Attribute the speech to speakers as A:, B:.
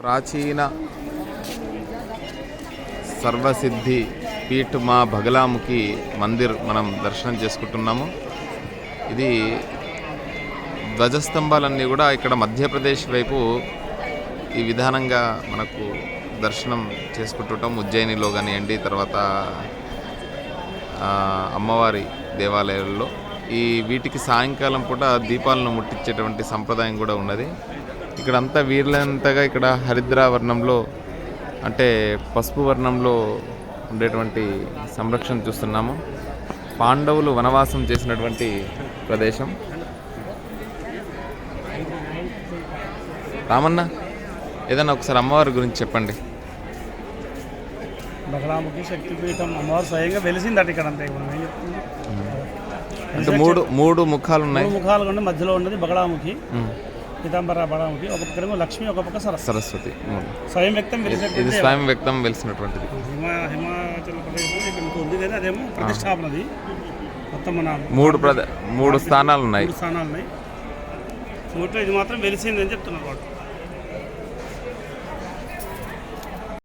A: ప్రాచీన సర్వసిద్ధి పీఠ్ మా బగలాముఖి మందిర్ మనం దర్శనం చేసుకుంటున్నాము. ఇది ధ్వజస్తంభాలన్నీ కూడా ఇక్కడ మధ్యప్రదేశ్ వైపు ఈ విధానంగా మనకు దర్శనం చేసుకుంటుంటాం. ఉజ్జయినిలో కానివ్వండి తర్వాత అమ్మవారి దేవాలయాల్లో. ఈ వీటికి సాయంకాలం పూట దీపాలను ముట్టించేటువంటి సంప్రదాయం కూడా ఉన్నది. ఇక్కడంతా వీర్లంతగా ఇక్కడ హరిద్రా వర్ణంలో అంటే పసుపు వర్ణంలో ఉండేటువంటి సంరక్షణ చూస్తున్నాము. పాండవులు వనవాసం చేసినటువంటి ప్రదేశం. రామన్న ఏదైనా ఒకసారి అమ్మవారి గురించి చెప్పండి.
B: శక్తిపీఠం అమ్మవారు స్వయంగా వెలిసిందట ఇక్కడ అంతే మనం ఏం చెప్తున్నాం?
A: అంటే మూడు మూడు ముఖాలు ఉన్నాయి
B: ముఖాలు మధ్యలో ఉన్నది బగలాముఖి
A: ఉమ్.
B: పీతాంబర బగలాముఖి ఒక పక్కనేమో లక్ష్మి ఒక పక్క సరస్వతి.
A: సరస్వతి.
B: స్వయం వ్యక్తం
A: ఇది స్వయం వ్యక్తం వెలిసినటువంటిది.
B: హిమా హిమాచల్ ప్రదేశ్ ఇక్కడ ఇంకో ఉంది కానీ అదేమో ప్రతిష్టాపనది మొత్తం మన
A: మూడు ప్రద మూడు స్థానాలు ఉన్నాయి
B: మూడు స్థానాలు ఉన్నాయి మూట్లో ఇది మాత్రం వెలిసింది అని చెప్తున్నారు